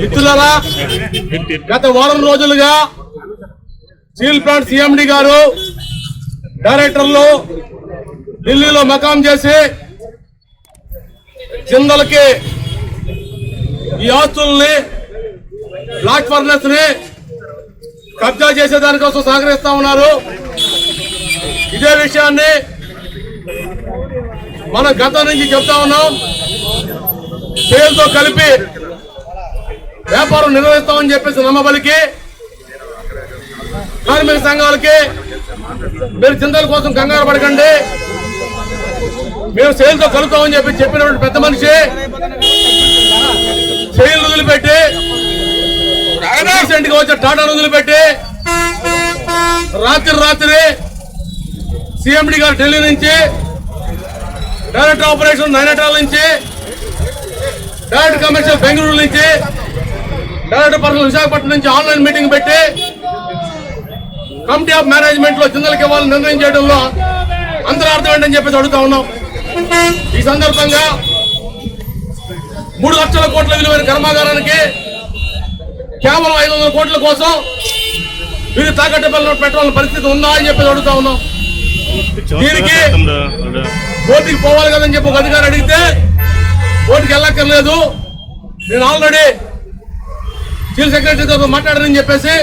మిత్రులరా గత వారం రోజులుగా స్టీల్ ప్లాంట్ సిఎండి గారు డైరెక్టర్లు ఢిల్లీలో మకాం చేసి జిందలకి ఈ ఆస్తుల్ని బ్లాక్ ఫర్నెస్ని కబ్జా చేసే దానికోసం సహకరిస్తా ఉన్నారు. ఇదే విషయాన్ని మనం గతం నుంచి చెప్తా ఉన్నాం. పేరుతో కలిపి వ్యాపారం నిర్వహిస్తామని చెప్పేసి నమ్మబలికి కార్మిక సంఘాలకి మీరు చింతల కోసం కంగారు పడకండి. మేము సెయిల్తో కలుగుతామని చెప్పి చెప్పినటువంటి పెద్ద మనిషి సేల్ వదిలిపెట్టి రీసెంట్గా వచ్చే టాటా వదిలిపెట్టి రాత్రి రాత్రి సిఎండి గారు ఢిల్లీ నుంచి డైరెక్టర్ ఆపరేషన్ నైనటాల నుంచి డైరెక్టర్ కమర్షియల్ బెంగళూరు నుంచి డైరెక్టర్ పర్సనల్ విశాఖపట్నం నుంచి ఆన్లైన్ మీటింగ్ పెట్టి కమిటీ ఆఫ్ మేనేజ్మెంట్లో జిందలకి ఇవ్వాలని నిర్ణయం చేయడంలో అంతరార్థం ఏంటని చెప్పేసి అడుగుతా ఉన్నాం. ఈ సందర్భంగా మూడు లక్షల కోట్ల విలువైన కర్మాగారానికి కేవలం ఐదు వందల కోట్ల కోసం మీరు తాకట్టు పిల్లలు పెట్టాలని పరిస్థితి ఉందా అని చెప్పేసి అడుగుతా ఉన్నాం. దీనికి కోర్టుకి పోవాలి కదని చెప్పి ఒక అధికారి అడిగితే కోర్టుకి వెళ్ళక్కర్లేదు. నేను ఆల్రెడీ చీఫ్ సెక్రటరీతో మాట్లాడానని చెప్పేసి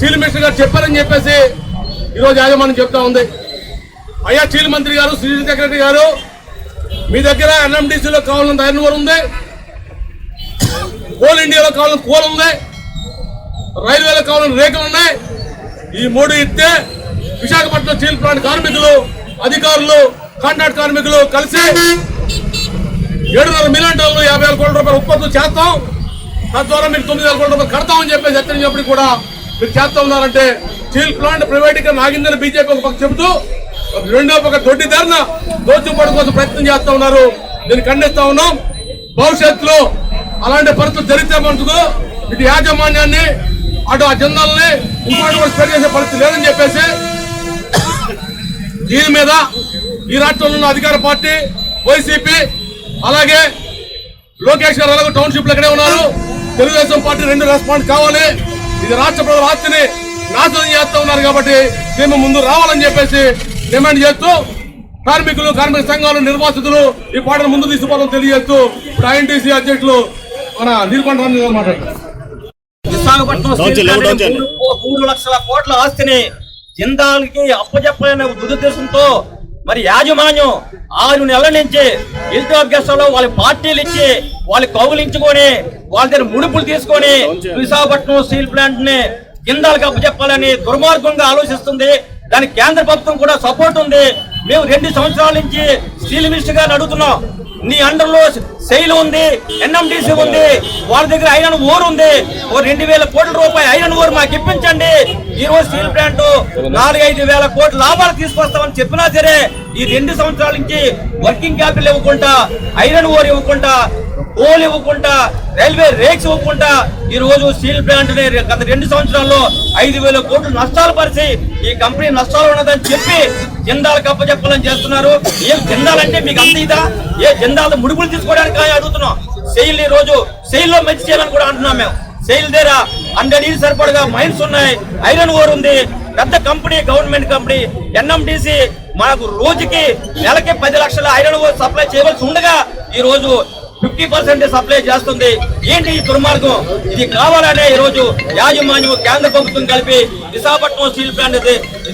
చీఫ్ మినిస్టర్ గారు చెప్పారని చెప్పేసి ఈరోజు యాజమాన్యం చెప్తా ఉంది. అయ్యా చీఫ్ మంత్రి గారు చీఫ్ సెక్రటరీ గారు మీ దగ్గర ఎన్ఎండిసిలో కావాలని ఐరన్ ఓర్ ఉంది. కోల్ ఇండియాలో కావాలని కోల్ ఉంది. రైల్వేలో కావాలని రేకులు ఉన్నాయి. ఈ మూడు ఇస్తే విశాఖపట్నం స్టీల్ ప్లాంట్ కార్మికులు అధికారులు కాంట్రాక్ట్ కార్మికులు కలిసి ఏడున్నర మిలియన్ టన్నులు యాభై వేల కోట్ల రూపాయలు ఉత్పత్తులు చేస్తాం. తద్వారా మీరు తొమ్మిది వేల కోట్ల రూపాయలు కడతామని చెప్పేసి హెచ్చరించినప్పుడు కూడా మీరు చేస్తా ఉన్నారంటే స్టీల్ ప్లాంట్ ప్రైవేటీకరణ ఆగిందని బీజేపీ ఒక పక్క చెబుతూ రెండో పక్క దొడ్డి ధరణ దోచుకోవడం కోసం ప్రయత్నం చేస్తా ఉన్నారు. దీన్ని ఖండిస్తా ఉన్నాం. భవిష్యత్తులో అలాంటి పరిస్థితులు జరిగితే మటుకు ఇటు యాజమాన్యాన్ని అటు ఆ జనాల్ని ఇంకోటి కూడా స్ప్రెడ్ చేసే పరిస్థితి లేదని చెప్పేసి దీని మీద ఈ రాష్ట్రంలో ఉన్న అధికార పార్టీ వైసీపీ అలాగే లోకేష్ గారు అలాగే టౌన్షిప్లు ఇక్కడే ఉన్నారు. తెలుగుదేశం పార్టీ రెండు రెస్పాన్స్ కావాలి ఇది రాష్ట్ర ప్రజల ఆస్తిని నాశనం చేస్తూ ఉన్నారు కాబట్టి మేము ముందు రావాలని చెప్పేసి డిమాండ్ చేస్తూ కార్మికులు కార్మిక సంఘాలు నిర్వాసితులు ఈ పాటను ముందు తీసుకోవాలని తెలియజేస్తూ ఇప్పుడు ఐఎన్టీసీ అధ్యక్షులు మన నీలకొండ మాట్లాడతారు విశాఖపట్నం. మూడు- మూడు లక్షల కోట్ల ఆస్తిని జిందాల్కి అప్పచెప్పలేని దురుద్దేశంతో మరి యాజమాన్యం ఆరు నెలల నుంచి ఇల్టాప్ గెస్ట్ వాళ్ళ పార్టీలు ఇచ్చి వాళ్ళు కౌగులించుకొని వాళ్ళ దగ్గర ముడుపులు తీసుకొని విశాఖపట్నం స్టీల్ ప్లాంట్ని జిందాల్కి అప్పచెప్పాలని దుర్మార్గంగా ఆలోచిస్తుంది. దానికి కేంద్ర ప్రభుత్వం కూడా సపోర్ట్ ఉంది. మేము రెండు సంవత్సరాల నుంచి స్టీల్ మినిస్టర్ గారిని అడుగుతున్నాం. నీ అండర్లో సెయిల్ ఉంది ఎన్ఎండిసి ఉంది వాళ్ళ దగ్గర ఐరన్ ఓర్ ఉంది. ఓ రెండు వేల కోట్ల రూపాయలు ఐరన్ ఓర్ మాకు ఇప్పించండి. ఈ రోజు స్టీల్ ప్లాంట్ నాలుగైదు వేల కోట్ల లాభాలు తీసుకొస్తామని చెప్పినా సరే ఈ రెండు సంవత్సరాల నుంచి వర్కింగ్ క్యాపిటల్ ఇవ్వకుండా ఐరన్ ఓర్ ఇవ్వకుండా కోల్ ఇవ్వకుండా రైల్వే రేక్స్ ఇవ్వకుండా ఈ రోజు స్టీల్ ప్లాంట్ గత రెండు సంవత్సరాల్లో ఐదు వేల కోట్లు నష్టాలు పరిచి ఈ కంపెనీ నష్టాలు ఉన్నదని చెప్పి జెండాలు కప్ప చెప్పాలని చేస్తున్నారు. ఏం జిందాలంటే మీకు అంత ఇదా? ఏ జెండాలు ముడుపులు తీసుకోవడానికి అడుగుతున్నాం. సెయిల్ ఈ రోజు సెయిల్లో మంచి చేయాలని కూడా అంటున్నాం మేము. సెయిల్ దగ్గర హండ్రెడ్ ఇయర్స్ సరిపడగా మైన్స్ ఉన్నాయి. ఐరన్ ఓర్ ఉంది. పెద్ద కంపెనీ గవర్నమెంట్ కంపెనీ ఎన్ఎండిసి మనకు రోజుకి నెలకి పది లక్షల ఐరన్ ఓర్ సప్లై చేయవలసి ఉండగా ఈ రోజు ఫిఫ్టీ పర్సెంట్ సప్లై చేస్తుంది. ఏంటి ఈ దుర్మార్గం? ఇది కావాలనే ఈ రోజు యాజమాన్యం కేంద్ర ప్రభుత్వం కలిపి విశాఖపట్నం స్టీల్ ప్లాంట్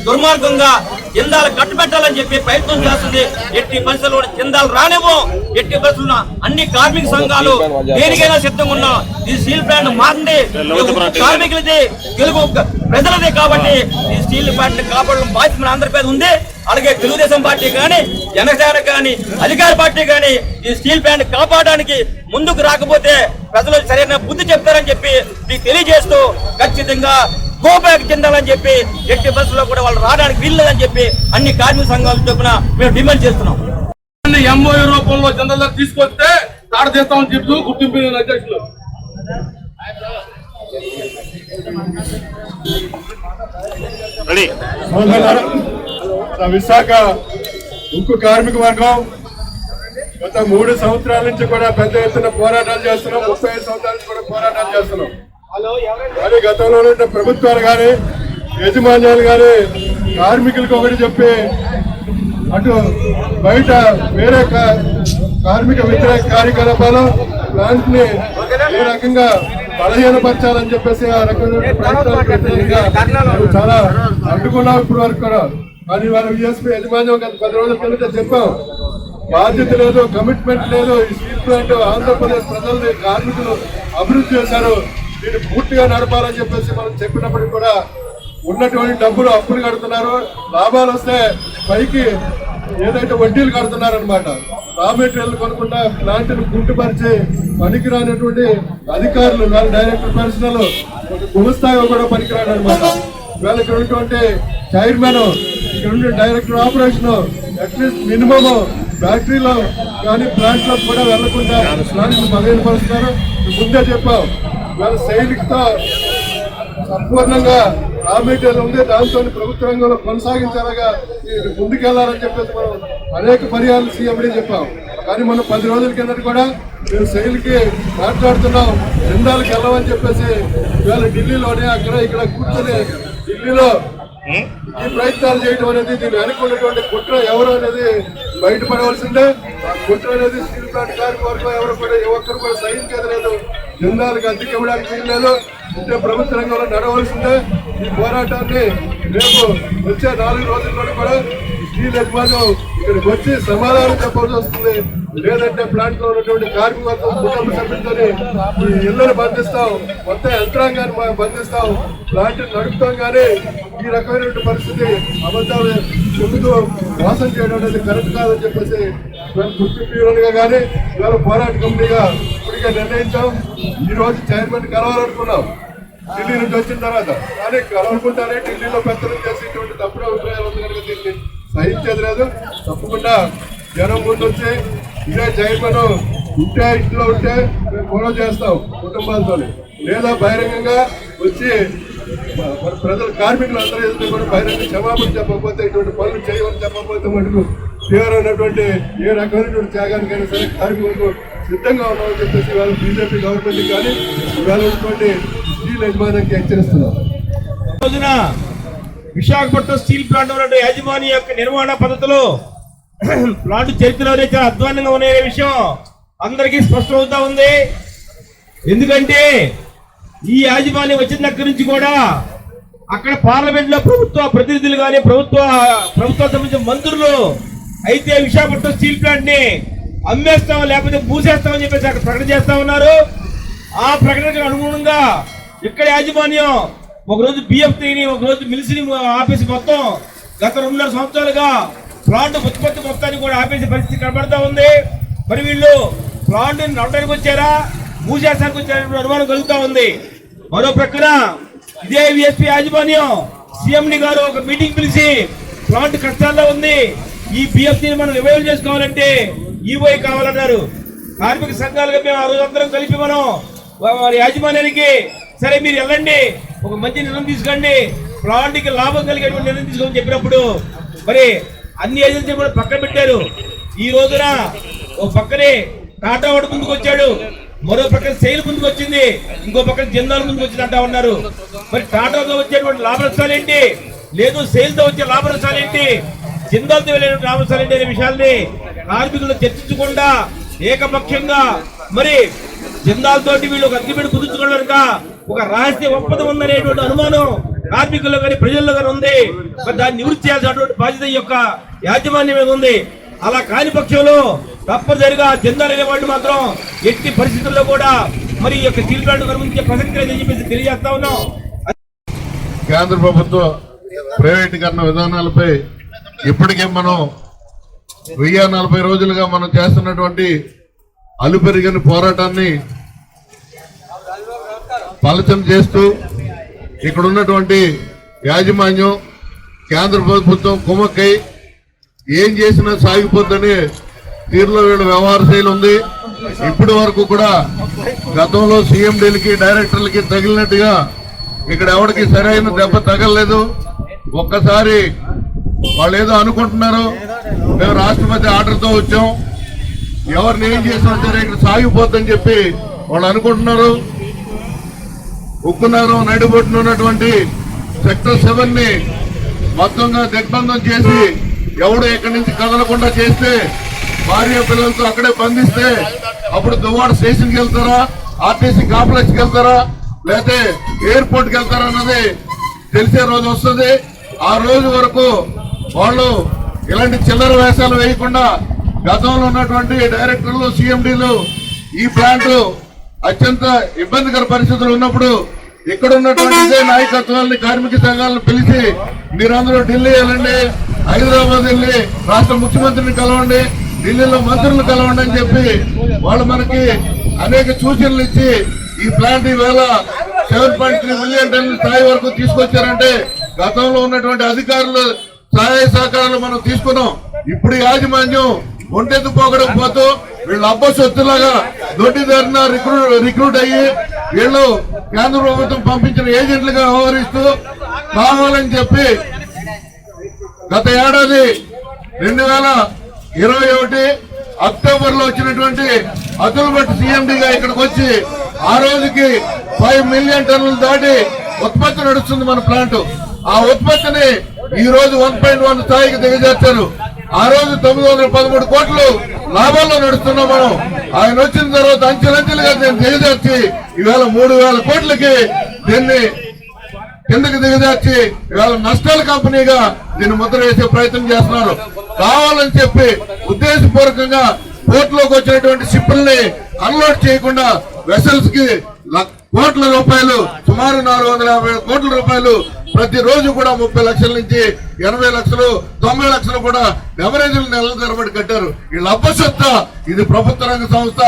దుర్మార్గంగా జిందాలు కట్టుబెట్టాలని చెప్పి ప్రయత్నం చేస్తుంది. ఎట్టి పరిస్థితుల్లో జిందాలు రానేమో ఎట్టి పరిస్థితులు అన్ని కార్మిక సంఘాలు దేనికైనా సిద్ధంగా ఉన్నాం ఈ స్టీల్ ప్లాంట్ మారింది. కార్మికులది తెలుగు ప్రజలదే కాబట్టి ఈ స్టీల్ ప్లాంట్ కాపాడడం బాధ్యత మన ఆంధ్రప్రదేశ్ ఉంది. అలాగే తెలుగుదేశం పార్టీ కానీ జనసేన కానీ అధికార పార్టీ కానీ ఈ స్టీల్ ప్లాంట్ కాపాడడానికి ముందుకు రాకపోతే ప్రజలు సరైన బుద్ధి చెప్తారని చెప్పి మీకు తెలియజేస్తూ ఖచ్చితంగా గో బ్యాక్ చెందాలని చెప్పి ఎట్టి బస్సులో కూడా వాళ్ళు రావడానికి వీల్లేదని చెప్పి అన్ని కార్మిక సంఘాలు చొప్పున మేము డిమాండ్ చేస్తున్నాం. ఎంఓఏ రూపంలో జనరల్ తీసుకొస్తే తాడ చేస్తామని చెప్తూ గుర్తింపు అధ్యక్షులు. విశాఖ ఉక్కు కార్మిక వర్గం గత మూడు సంవత్సరాల నుంచి కూడా పెద్ద ఎత్తున పోరాటాలు చేస్తున్నాం. ముప్పై ఐదు సంవత్సరాల నుంచి కూడా పోరాటాలు చేస్తున్నాం. కానీ గతంలో ఉన్న ప్రభుత్వాలు కానీ యజమాన్యాలు కానీ కార్మికులకు ఒకటి చెప్పి అటు బయట వేరే కార్మిక వ్యతిరేక కార్యకలాపాలు ప్లాంట్ని ఏ రకంగా బలహీనపరచాలని చెప్పేసి ఆ రకమైన ప్రయత్నాలు పెట్టిందిగా మేము చాలా అడ్డుకున్నాం ఇప్పుడు వరకు కూడా. కానీ వాళ్ళ విఎస్పీ యజమాన్యం గత పది రోజుల కిందట చెప్పాం. బాధ్యత లేదు కమిట్మెంట్ లేదు. ఈ స్టీల్ ప్లాంట్ ఆంధ్రప్రదేశ్ ప్రజల్ని కార్మికులు అభివృద్ధి చేశారు. దీన్ని పూర్తిగా నడపాలని చెప్పేసి మనం చెప్పినప్పటికీ కూడా ఉన్నటువంటి డబ్బులు అప్పులు కడుతున్నారు. లాభాలు వస్తే పైకి ఏదైతే వడ్డీలు కడుతున్నారు అనమాట రా మెటీరియల్ కొనుక్కుంటా ప్లాంట్ను ను పనికి పనికిరానటువంటి అధికారులు వాళ్ళ డైరెక్టర్ పర్సనల్ గుణస్థాయిలో కూడా పనికిరాడు అనమాట వీళ్ళ ఇక్కడ ఉన్నటువంటి చైర్మన్ ఇక్కడ ఉండే డైరెక్టర్ ఆపరేషన్ అట్లీస్ట్ మినిమమ్ ఫ్యాక్టరీలో కానీ ప్లాంట్లో కూడా వెళ్ళకుండా ప్లాంట్ బలహీనపరుస్తున్నారు. ముందే చెప్పాం మన సైనికతో సంపూర్ణంగా రా మెటీరియల్ ఉంది. దాంతో ప్రభుత్వ రంగంలో కొనసాగించాలగా ముందుకెళ్ళాలని చెప్పేసి మనం అనేక పర్యాలు సీఎండీ చెప్పాం. కానీ మనం పది రోజుల కిందట కూడా మేము శైలికి మాట్లాడుతున్నాం. జెండాలకు వెళ్ళమని చెప్పేసి ఇవాళ ఢిల్లీలోనే అక్కడ ఇక్కడ కూర్చొని ఢిల్లీలో ఈ ప్రయత్నాలు చేయడం అనేది దీని వెనుకున్నటువంటి కుట్ర ఎవరు అనేది బయటపడవలసిందే. ఆ కుట్ర అనేది స్టీల్ ప్లాంట్ కార్మికులు ఎవరు కూడా ఒక్కరు కూడా సహించేది లేదు. జెండాలకు అద్దెకి ఇవ్వడానికి వీల్లేదు అంటే ప్రభుత్వ రంగంలో నడవలసిందే. ఈ పోరాటాన్ని రేపు వచ్చే నాలుగు రోజుల్లో కూడా స్టీల్ యజమాన్యం ఇక్కడికి వచ్చి సమాధానం చెప్పాల్సి వస్తుంది. లేదంటే ప్లాంట్లో ఉన్నటువంటి కార్మిక వర్గం కుటుంబ సభ్యులతోని ఇళ్ళను బంధిస్తాం. మొత్తం యంత్రాంగాన్ని మనం బంధిస్తాం. ప్లాంట్ నడుపుతాం కానీ ఈ రకమైనటువంటి పరిస్థితి అబద్ధాలు చెబుతూ మోసం చేయడం అనేది కరెక్ట్ కాదని చెప్పేసి మేము గుర్తింపు కానీ ఇవాళ పోరాట కమిటీగా ఇప్పటికే నిర్ణయించాం. ఈ రోజు చైర్మన్ కలవాలనుకున్నాం. ఢిల్లీ నుంచి వచ్చిన తర్వాత కానీ కలవకుండానే ఢిల్లీలో పెత్తనం చేసి ఇటువంటి తప్పుడు అభిప్రాయాలు ఉంది కనుక దీన్ని సహించేది లేదు. తప్పకుండా జనం ముందు వచ్చి ఇదే చైర్మన్ ఉంటే ఇంట్లో ఉంటే మేము ఫాలో చేస్తాం కుటుంబాలతో లేదా బహిరంగంగా వచ్చి మన ప్రజల కార్మికులు అందరూ కూడా బహిరంగ క్షమాపణ చెప్పకపోతే ఇటువంటి పనులు చేయమని చెప్పకపోతే మటుకు తీవ్రమైనటువంటి ఏ రకమైనటువంటి త్యాగానికైనా సరే కార్మికులకు సిద్ధంగా ఉన్నామని చెప్పేసి వాళ్ళు బీజేపీ గవర్నమెంట్ కానీ ఇవాళ ఉన్నటువంటి స్టీల్ యజమానికి హెచ్చరిస్తున్నాం. రోజున విశాఖపట్నం స్టీల్ ప్లాంట్ ఉన్నటువంటి యాజమాని యొక్క నిర్వహణ పద్ధతులు ప్లాంట్ చరిత్రలోనే చాలా అధ్వానంగా ఉన్న విషయం అందరికీ స్పష్టమవుతా ఉంది. ఎందుకంటే ఈ యాజమాన్యం వచ్చిన దగ్గర నుంచి కూడా అక్కడ పార్లమెంట్లో ప్రభుత్వ ప్రతినిధులు కానీ ప్రభుత్వ ప్రభుత్వ సంబంధించిన మంత్రులు అయితే విశాఖపట్నం స్టీల్ ప్లాంట్ని అమ్మేస్తాం లేకపోతే మూసేస్తామని చెప్పేసి అక్కడ ప్రకటన చేస్తా ఉన్నారు. ఆ ప్రకటనకు అనుగుణంగా ఇక్కడ యాజమాన్యం ఒకరోజు బిఎఫ్టీని ఒకరోజు మిలిసిని ఆపేసి మొత్తం గత రెండున్నర సంవత్సరాలుగా ప్లాంట్ ఉత్పత్తి మొత్తాన్ని కూడా ఆపేసే పరిస్థితి కనబడతా ఉంది. మరి వీళ్ళు ప్లాంట్ నడవడానికి వచ్చారా? మూసేసానికి వచ్చారనే అనుమానం కలుగుతా ఉంది. మరో ప్రక్కన ఇదే విఎస్పీ యాజమాన్యం సీఎండి గారు ఒక మీటింగ్ పిలిచి ప్లాంట్ కష్టాల్లో ఉంది. ఈ బిఎఫ్టీని మనం రివైవ్ చేసుకోవాలంటే ఈవోఐ కావాలన్నారు. కార్మిక సంఘాలుగా మేము ఆ రోజు అందరం కలిపి మనం వారి యాజమాన్యానికి సరే మీరు వెళ్ళండి. ఒక మంచి నిర్ణయం తీసుకోండి. ప్లాంట్కి లాభం కలిగేటువంటి నిర్ణయం తీసుకోమని చెప్పినప్పుడు మరి అన్ని ఏజెన్సీలు కూడా పక్కన పెట్టారు. ఈ రోజున ఒక పక్కనే టాటా వాడు ముందుకు వచ్చాడు. మరో పక్కన సెయిల్ ముందుకు వచ్చింది. ఇంకో పక్కన జిందాల్ ముందుకు వచ్చింది అంటా ఉన్నారు. మరి టాటాతో వచ్చేటువంటి లాభనష్టాలు ఏంటి? లేదు సేల్తో తో వచ్చే లాభనష్టాలు ఏంటి? జిందాల్తో వెళ్ళే లాభనష్టాలు ఏంటి అనే విషయాల్ని కార్మికులు చర్చించకుండా ఏకపక్షంగా మరి జిందాల్తోటి వీళ్ళు ఒక అగ్గిపెట్టి కుదుర్చుకోవడానికి ఒక రహస్య ఒప్పందం ఉందనేటువంటి అనుమానం కార్మికుల్లో కానీ ప్రజల్లో కానీ ఉంది. మరి దాన్ని నివృత్తి చేయాల్సినటువంటి బాధ్యత యొక్క యాజమాన్యం మీద ఉంది. అలా కాని పక్షంలో తప్పనిసరిగా చెందాలనే వాళ్ళు మాత్రం ఎట్టి పరిస్థితుల్లో కూడా మరి ఈ యొక్క స్టీల్ ప్లాంట్ గురించి ప్రసక్తి లేదని చెప్పేసి తెలియజేస్తా ఉన్నాం. కేంద్ర ప్రభుత్వ ప్రైవేటీకరణ విధానాలపై ఇప్పటికే మనం వెయ్యి నలభై రోజులుగా మనం చేస్తున్నటువంటి అలుపెరిగని పోరాటాన్ని ఫలితం చేస్తూ ఇక్కడ ఉన్నటువంటి యాజమాన్యం కేంద్ర ప్రభుత్వం కుమ్మక్కై ఏం చేసినా సాగిపోద్దని తీరులో వీళ్ళ వ్యవహార శైలి ఉంది. ఇప్పటి వరకు కూడా గతంలో సీఎండీలకి డైరెక్టర్లకి తగిలినట్టుగా ఇక్కడ ఎవరికి సరైన దెబ్బ తగలలేదు. ఒక్కసారి వాళ్ళు ఏదో అనుకుంటున్నారు మేము రాష్ట్రపతి ఆర్డర్తో వచ్చాం. ఎవరిని ఏం చేసినా సరే ఇక్కడ సాగిపోద్దని చెప్పి వాళ్ళు అనుకుంటున్నారు. ఉక్కునగరం నడిబొట్టున ఉన్నటువంటి సెక్టర్ సెవెన్ని మొత్తంగా దిగ్బంధం చేసి ఎవడు ఎక్కడి నుంచి కదలకుండా చేస్తే భార్య పిల్లలతో అక్కడే బంధిస్తే అప్పుడు దువ్వాడ స్టేషన్కి వెళ్తారా? ఆర్టీసీ కాంప్లెక్స్కి వెళ్తారా? లేకపోతే ఎయిర్పోర్ట్కి వెళ్తారా అన్నది తెలిసే రోజు వస్తుంది. ఆ రోజు వరకు వాళ్ళు ఇలాంటి చిల్లర వేషాలు వేయకుండా గతంలో ఉన్నటువంటి డైరెక్టర్లు సీఎండీలు ఈ ప్లాంట్ అత్యంత ఇబ్బందికర పరిస్థితులు ఉన్నప్పుడు ఇక్కడ ఉన్నటువంటి ఇదే నాయకత్వాన్ని కార్మిక సంఘాలను పిలిచి మీరందరూ ఢిల్లీ వెళ్ళండి హైదరాబాద్ వెళ్ళి రాష్ట్ర ముఖ్యమంత్రిని కలవండి ఢిల్లీలో మంత్రులను కలవండి అని చెప్పి వాళ్ళు మనకి అనేక సూచనలు ఇచ్చి ఈ ప్లాంట్ ఈవేళ సెవెన్ పాయింట్ త్రీ మిలియన్ టన్నుల స్థాయి వరకు తీసుకొచ్చారంటే గతంలో ఉన్నటువంటి అధికారులు సహాయ సహకారాలు మనం తీసుకున్నాం. ఇప్పుడు యాజమాన్యం ఒంటెత్తు పోకడం పోతూ వీళ్ళు అబ్బసత్తులాగా దొడ్డి ధరణ రిక్రూట్ రిక్రూట్ అయ్యి వీళ్ళు కేంద్ర ప్రభుత్వం పంపించిన ఏజెంట్లుగా వ్యవహరిస్తూ కావాలని చెప్పి గత ఏడాది రెండు వేల ఇరవై ఒకటి అక్టోబర్లో వచ్చినటువంటి అతుల్ భట్ సీఎండిగా ఇక్కడికి వచ్చి ఆ రోజుకి ఫైవ్ మిలియన్ టన్నులు దాటి ఉత్పత్తి నడుస్తుంది మన ప్లాంట్. ఆ ఉత్పత్తిని ఈ రోజు వన్ పాయింట్ వన్ స్థాయికి దిగజార్చారు ఆ రోజు తొమ్మిది వందల పదమూడు కోట్లు లాభాల్లో నడుస్తున్నాం మనం. ఆయన వచ్చిన తర్వాత అంచెలంచెలుగా దీన్ని దిగజార్చి ఈవేళ మూడు వేల కోట్లకి దీన్ని కిందకి దిగజార్చి ఇవాళ నష్టాల కంపెనీగా దీన్ని ముద్ర వేసే ప్రయత్నం చేస్తున్నారు. కావాలని చెప్పి ఉద్దేశపూర్వకంగా పోర్టులోకి వచ్చినటువంటి షిప్పుల్ని అన్లోడ్ చేయకుండా వెసల్స్కి కోట్ల రూపాయలు సుమారు నాలుగు వందల యాభై కోట్ల రూపాయలు ప్రతిరోజు కూడా ముప్పై లక్షల నుంచి ఎనభై లక్షలు తొంభై లక్షలు కూడా బెవరేజీలు నెలల తరబడి కట్టారు. వీళ్ళ అబ్బసత్త ఇది ప్రభుత్వ రంగ సంస్థ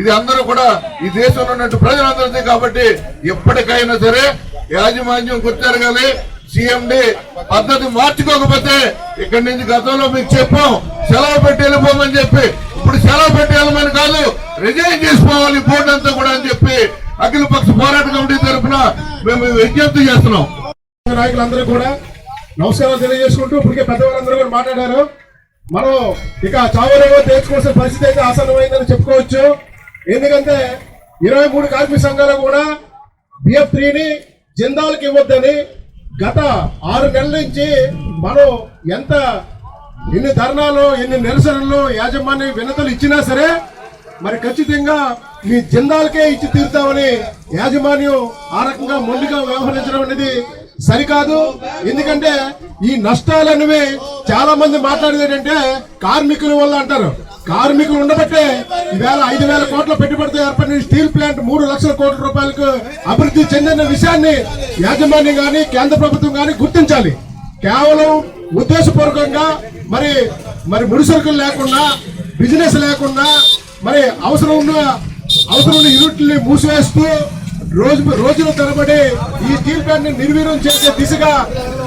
ఇది అందరూ కూడా ఈ దేశంలో ఉన్నట్టు ప్రజలందరిది కాబట్టి ఎప్పటికైనా సరే యాజమాన్యం గుర్తెరగాలి. సీఎండి పద్ధతి మార్చుకోకపోతే ఇక్కడి నుంచి గతంలో మీకు చెప్పాం సెలవు పెట్టి వెళ్ళిపోమని చెప్పి. ఇప్పుడు సెలవు పెట్టి వెళ్ళమని కాదు రిజైన్ చేసుకోవాలి బోర్డు అంతా కూడా అని చెప్పి అఖిల పక్ష పోరాట కమిటీ తరఫున మేము విజ్ఞప్తి చేస్తున్నాం. నాయకులందరూ కూడా నమస్కారాలు తెలియజేసుకుంటూ ఇప్పటికే పెద్దవాళ్ళందరూ కూడా మాట్లాడారు. మనం ఇక చావరేవో తెచ్చుకోవాల్సిన పరిస్థితి అయితే ఆసన్నమైందని చెప్పుకోవచ్చు. ఎందుకంటే ఇరవై మూడు కార్మిక సంఘాలు కూడా బిఎఫ్ త్రీని జిందాల్కి ఇవ్వద్దని గత ఆరు నెలల నుంచి మనం ఎంత ఎన్ని ధర్నాలు ఎన్ని నిరసనలు యాజమాన్య వినతులు ఇచ్చినా సరే మరి ఖచ్చితంగా మీ జిందాలకే ఇచ్చి తీరుతామని యాజమాన్యం ఆ రకంగా మొండిగా వ్యవహరించడం అనేది సరికాదు. ఎందుకంటే ఈ నష్టాలనేవి చాలా మంది మాట్లాడేది ఏంటంటే కార్మికుల వల్ల అంటారు. కార్మికులు ఉండబట్టే ఈవేళ ఐదు వేల కోట్ల పెట్టుబడితో ఏర్పడిన స్టీల్ ప్లాంట్ మూడు లక్షల కోట్ల రూపాయలకు అభివృద్ధి చెందిన విషయాన్ని యాజమాన్యం కానీ కేంద్ర ప్రభుత్వం కానీ గుర్తించాలి. కేవలం ఉద్దేశపూర్వకంగా మరి మరి ముడిసరుకులు లేకుండా బిజినెస్ లేకుండా మరి అవసరం ఉన్న అవసరం ఉన్న యూనిట్ని మూసివేస్తూ రోజు రోజుల తరబడి ఈ స్టీల్ ప్లాంట్ని నిర్వీర్యం చేసే దిశగా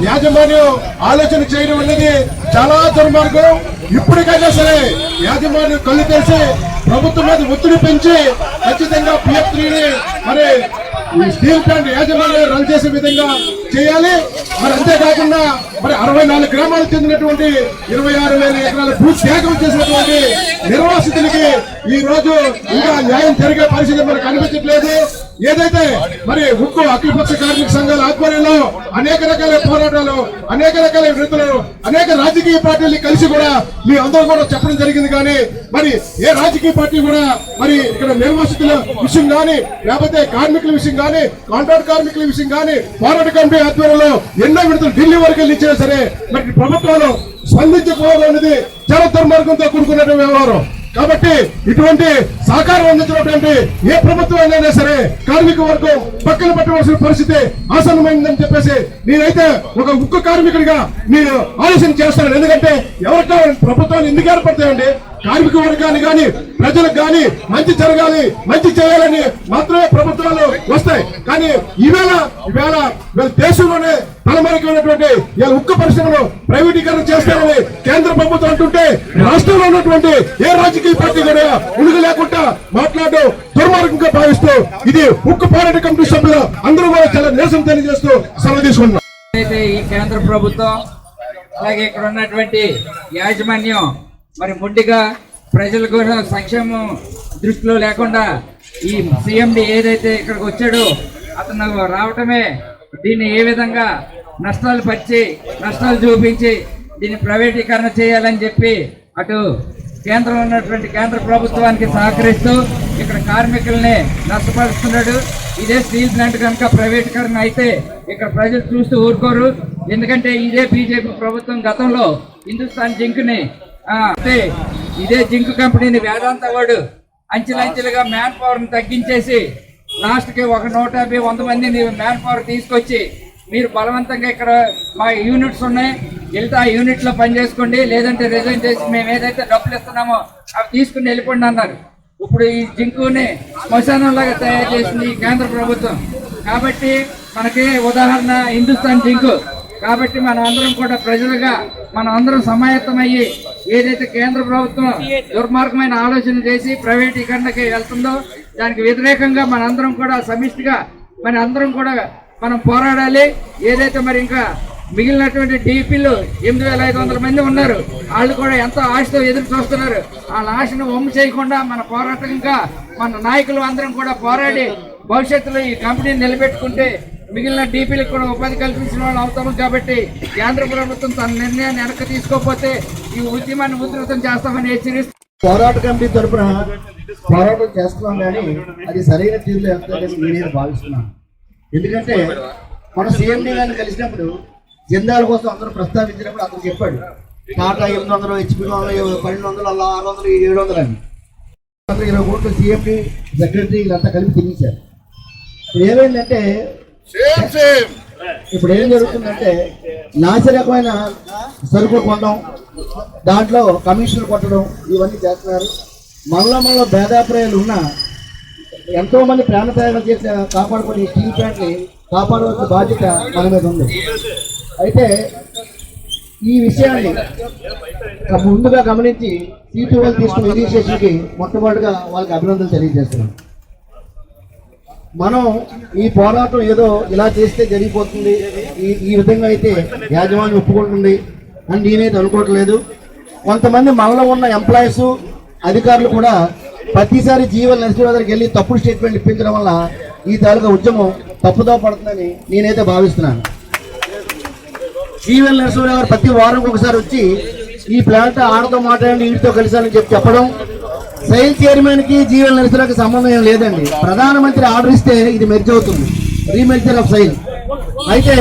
యాజమాన్యం ఆలోచన చేయడం అనేది చాలా దుర్మార్గం. ఇప్పటికైనా సరే యాజమాన్యం కళ్ళు తెరిచి ప్రభుత్వం మీద ఒత్తిడి పెంచి ఖచ్చితంగా పిఎఫ్ త్రీని మరి ఈ స్టీల్ ప్లాంట్ యాజమాన్యం రన్ చేసే విధంగా చేయాలి. మరి అంతేకాకుండా మరి అరవై నాలుగు గ్రామాలకు చెందినటువంటి ఇరవై ఆరు వేల ఎకరాల భూ త్యాగం చేసినటువంటి నిర్వాసితులకి ఈ రోజు ఇంకా న్యాయం జరిగే పరిస్థితి మనకు కనిపించట్లేదు. ఏదైతే మరి ఉక్కు అఖిలపక్ష కార్మిక సంఘాల ఆధ్వర్యంలో అనేక రకాల పోరాటాలు అనేక రకాల విడుదలను అనేక రాజకీయ పార్టీలు కలిసి కూడా మీ అందరూ కూడా చెప్పడం జరిగింది కానీ మరి ఏ రాజకీయ పార్టీ కూడా మరి ఇక్కడ నిర్వాసితుల విషయం కానీ లేకపోతే కార్మికుల విషయం కానీ కాంట్రాక్ట్ కార్మికుల విషయం కానీ పోరాట కమిటీ ఆధ్వర్యంలో ఎన్నో విడుదలు ఢిల్లీ వరకు వెళ్ళి ఇచ్చినా సరే మరి ప్రభుత్వాలు స్పందించకపోవడం అనేది చాలా దుర్మార్గంతో కూడుకున్నటువంటి వ్యవహారం. కాబట్టి ఇటువంటి సహకారం అందించినటువంటి ఏ ప్రభుత్వం అయినా సరే కార్మిక వర్గం పక్కన పెట్టవలసిన పరిస్థితి ఆసన్నమైందని చెప్పేసి నేనైతే ఒక ఉక్కు కార్మికుడిగా నేను ఆలోచన చేస్తాను. ఎందుకంటే ఎవరికైనా ప్రభుత్వాన్ని ప్రభుత్వాలు ఎందుకు ఏర్పడతాయండి? కార్మిక వర్గాన్ని కానీ ప్రజలకు కానీ మంచి జరగాలి మంచి చేయాలని మాత్రమే ప్రభుత్వాలు వస్తాయి. కానీ ఈవేళ ఈవేళ వీళ్ళ దేశంలోనే తలమరికైనటువంటి ఇలా ఉక్క పరిశ్రమను ప్రైవేటీకరణ చేస్తారని కేంద్ర ప్రభుత్వం అంటుంటే రాష్ట్రంలో ఉన్నటువంటి ఏ రాజకీయ పార్టీ కూడా ఉడుగు లేకుండా మాట్లాడడం దుర్మార్గంగా భావిస్తూ ఇది ఉక్కు పోరాట కమిటీ సభ్యులు అందరూ కూడా చాలా నిరసన తెలియజేస్తూ సెలవు తీసుకుంటున్నారు అయితే ఈ కేంద్ర ప్రభుత్వం అలాగే ఇక్కడ ఉన్నటువంటి యాజమాన్యం మరి ముందుగా ప్రజల కోసం సంక్షేమం దృష్టిలో లేకుండా ఈ సీఎండి ఏదైతే ఇక్కడికి వచ్చాడో అతను రావటమే దీన్ని ఏ విధంగా నష్టాలు పరిచి నష్టాలు చూపించి దీన్ని ప్రైవేటీకరణ చేయాలని చెప్పి అటు కేంద్రం ఉన్నటువంటి కేంద్ర ప్రభుత్వానికి సహకరిస్తూ ఇక్కడ కార్మికుల్ని నష్టపరుస్తున్నాడు. ఇదే స్టీల్ ప్లాంట్ కనుక ప్రైవేటీకరణ అయితే ఇక్కడ ప్రజలు చూస్తూ ఊరుకోరు. ఎందుకంటే ఇదే బీజేపీ ప్రభుత్వం గతంలో హిందుస్థాన్ జింక్ని ఇదే జింక్ కంపెనీని వేదాంత వాడు అంచెలంచెలుగా మ్యాన్ పవర్ని తగ్గించేసి లాస్ట్కి ఒక నూట యాభై వంద మందిని మ్యాన్ పవర్ తీసుకొచ్చి మీరు బలవంతంగా ఇక్కడ మా యూనిట్స్ ఉన్నాయి. వెళ్తే ఆ యూనిట్లో పని చేసుకోండి. లేదంటే రిజైన్ చేసి మేము ఏదైతే డబ్బులు ఇస్తున్నామో అవి తీసుకుని వెళ్ళిపోండి అన్నారు. ఇప్పుడు ఈ జింకుని శ్మశానంలాగా తయారు చేసింది కేంద్ర ప్రభుత్వం. కాబట్టి మనకి ఉదాహరణ హిందుస్థాన్ జింకు. కాబట్టి మనం అందరం కూడా ప్రజలుగా మనం అందరం సమాయత్తమయ్యి ఏదైతే కేంద్ర ప్రభుత్వం దుర్మార్గమైన ఆలోచన చేసి ప్రైవేటీకరణకి వెళ్తుందో దానికి వ్యతిరేకంగా మనందరం కూడా సమిష్టిగా మన అందరం కూడా మనం పోరాడాలి. ఏదైతే మరి ఇంకా మిగిలినటువంటి డీపీలు ఎనిమిది వేల ఐదు వందల మంది ఉన్నారు వాళ్ళు కూడా ఎంతో ఆశతో ఎదురు చూస్తున్నారు. వాళ్ళ ఆశను వమ్ము చేయకుండా మన పోరాటంగా మన నాయకులు అందరం కూడా పోరాడి భవిష్యత్తులో ఈ కంపెనీని నిలబెట్టుకుంటే మిగిలిన డీపీలకు కూడా ఉపాధి కల్పించిన వాళ్ళు అవుతాము కాబట్టి కేంద్ర ప్రభుత్వం తన నిర్ణయాన్ని వెనక్కి తీసుకోకపోతే ఈ ఉద్యమాన్ని ఉధృతం చేస్తామని హెచ్చరిస్తూ పోరాట కమిటీ తరపున పోరాటం చేస్తున్నాం కానీ అది సరైన తీరులో వెళ్తుందని నేను భావిస్తున్నాను. ఎందుకంటే మన సీఎండీ గారిని కలిసినప్పుడు జిందాల కోసం అందరూ ప్రస్తావించినప్పుడు అతను చెప్పాడు టాటా ఎనిమిది వందలు హెచ్పి వందలు పన్నెండు వందలు అలా ఆరు వందలు ఏడు వందలు అని. ఇరవై కోట్లు సీఎండీ సెక్రటరీ ఇలా కలిపి తినేశారు. ఏమైందంటే ఇప్పుడు ఏం జరుగుతుందంటే నాశరకమైన సరుకులు కొనడం దాంట్లో కమిషన్లు కొట్టడం ఇవన్నీ చేస్తున్నారు. మళ్ళా మనలో భేదాభిప్రాయాలు ఉన్నా ఎంతో మంది ప్రాణత్యాగం చేసి కాపాడుకుని స్టీల్ ప్లాంట్ని కాపాడవలసిన బాధ్యత మన మీద ఉంది. అయితే ఈ విషయాన్ని ముందుగా గమనించి సీటు వాళ్ళు తీసుకున్న రిజిస్ట్రేషన్కి మొట్టమొదటిగా వాళ్ళకి అభినందనలు తెలియజేస్తున్నాం మనం ఈ పోరాటం ఏదో ఇలా చేస్తే జరిగిపోతుంది. ఈ ఈ విధంగా అయితే యాజమాన్యం ఒప్పుకుంటుంది. అని నేనైతే అనుకోవట్లేదు. కొంతమంది మనలో ఉన్న ఎంప్లాయీస్ అధికారులు కూడా ప్రతిసారి జీవన దగ్గరికి వెళ్ళి తప్పుడు స్టేట్మెంట్ ఇప్పించడం వల్ల ఈ తాలూకా ఉద్యమం తప్పుదో పడుతుందని నేనైతే భావిస్తున్నాను. జీవన్ నరసింహరావు గారు ప్రతి వారం ఒకసారి వచ్చి ఈ ప్లాంట్ ఆడతో మాట్లాడండి వీటితో కలిసానని చెప్పి చెప్పడం సెయిల్ చైర్మన్కి జీవన నర్సులకు సంబంధం ఏం లేదండి. ప్రధానమంత్రి ఆర్డర్ ఇస్తే ఇది మెర్జ్ అవుతుంది. రీమెర్జర్ ఆఫ్ సెయిల్ అయితే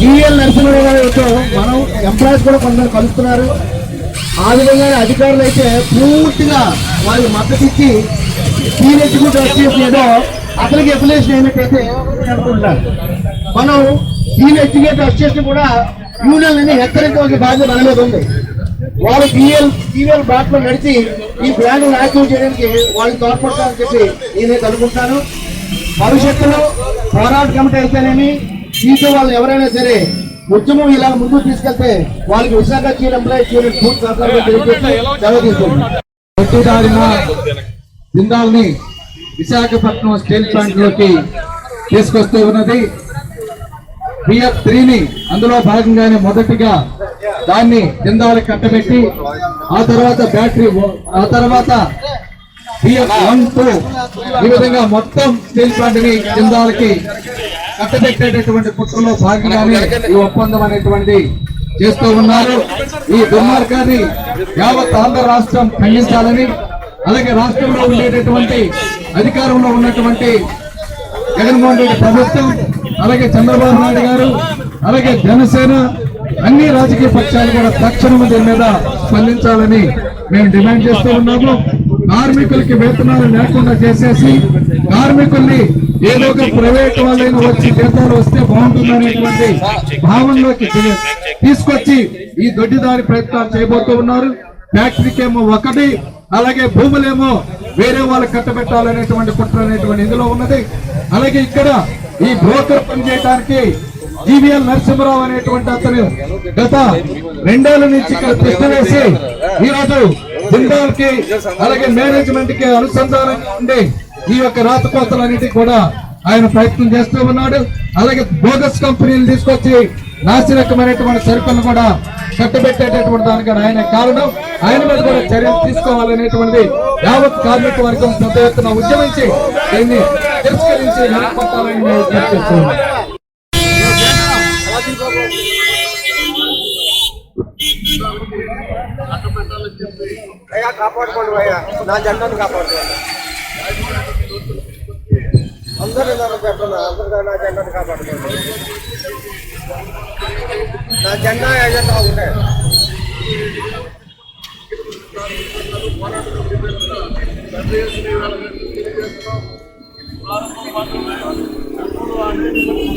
జీవన్ నరసింహరావు గారితో మనం ఎంప్లాయీస్ కూడా కొందరు కలుస్తున్నారు. ఆ విధంగా అధికారులు అయితే పూర్తిగా వాళ్ళు మద్దతు ఇచ్చి సీన్ ఎగ్జిక్యూటివ్ ఏదో అతనికి ఎఫిలేషన్ అయినట్టయితే అనుకుంటున్నారు. మనం సీన్ ఎగ్జిక్యూటివ్ కూడా యూనియన్ అని హెచ్చరించవలసిన బాధ్యత మన మీద ఉంది. వాళ్ళు టీఎల్ టీఎల్ బాట్లో నడిచి ఈ ప్లాన్ యాక్టివ్ చేయడానికి వాళ్ళు తోడ్పడతారని చెప్పి నేనైతే అనుకుంటాను. భవిష్యత్తులో పోరాట కమిటీ అయితేనేమి సీటు వాళ్ళు ఎవరైనా సరే ఉద్యమం ఇలా ముందుకు తీసుకెళ్తే వాళ్ళకి విశాఖ చీల ఎంప్లాయీస్ యూనియన్ పూర్తి సెలవు జిందాల్ని విశాఖపట్నం స్టీల్ ప్లాంట్లోకి తీసుకొస్తూ ఉన్నది. పిఎఫ్ త్రీని అందులో భాగంగానే మొదటిగా దాన్ని జిందాల్ కట్టబెట్టి ఆ తర్వాత బ్యాటరీ ఆ తర్వాత పిఎఫ్ వన్ టూ ఈ విధంగా మొత్తం స్టీల్ ప్లాంట్ని జిందాల్కి కట్టబెట్టేటటువంటి కుట్రలో భాగంగానే ఈ ఒప్పందం అనేటువంటి చేస్తూ ఉన్నారు. ఈ దుర్మార్గాన్ని యావత్ ఆంధ్ర రాష్ట్రం ఖండించాలని అలాగే రాష్ట్రంలో ఉండేటటువంటి అధికారంలో ఉన్నటువంటి జగన్మోహన్ రెడ్డి ప్రభుత్వం అలాగే చంద్రబాబు నాయుడు గారు అలాగే జనసేన అన్ని రాజకీయ పక్షాలు కూడా తక్షణం దీని మీద స్పందించాలని మేము డిమాండ్ చేస్తూ ఉన్నాము. కార్మికులకి వేతనాలు లేకుండా చేసేసి కార్మికుల్ని ఏదో ఒక ప్రైవేట్ వాళ్ళైనా వచ్చి జీతాలు వస్తే బాగుంటుందనేటువంటి భావనలోకి తీసుకొచ్చి ఈ దొడ్డిదారి ప్రయత్నాలు చేయబోతూ ఉన్నారు. ఫ్యాక్టరీకి ఏమో ఒకటి అలాగే భూములేమో వేరే వాళ్ళకి కట్టబెట్టాలనేటువంటి కుట్ర అనేటువంటి ఇందులో ఉన్నది. అలాగే ఇక్కడ ఈ బ్రోకర్ పనిచేయడానికి జీవీఎల్ నరసింహరావు అనేటువంటి అతను గత రెండేళ్ళ నుంచి ఇక్కడ కృష్ణ వేసి ఈరోజు రోజు అలాగే మేనేజ్మెంట్కి అనుసంధానంగా ఉండి ఈ యొక్క రాతకోతలన్నిటికీ కూడా ఆయన ప్రయత్నం చేస్తూ ఉన్నాడు. అలాగే బోగస్ కంపెనీలు తీసుకొచ్చి నాశనకమైనటువంటి సరుకులను కూడా కట్టబెట్టేటటువంటి దానికి ఆయన కారణం. ఆయన మీద కూడా చర్యలు తీసుకోవాలనేటువంటిది యావత్ కార్మిక వర్గం పెద్ద ఎత్తున ఉద్యమించి దీన్ని తిరస్కరించి వెనక్కొట్టాలని మేము అయ్యా కాపాడుకోండి అయ్యా. నా జెండాను కాపాడుకోండి. అందరూ నన్ను చెప్తున్నారు అందరూ నా జెండాను కాపాడుకోండి. నా జెండా ఏజెండా ఉంటాయి ప్రారంభం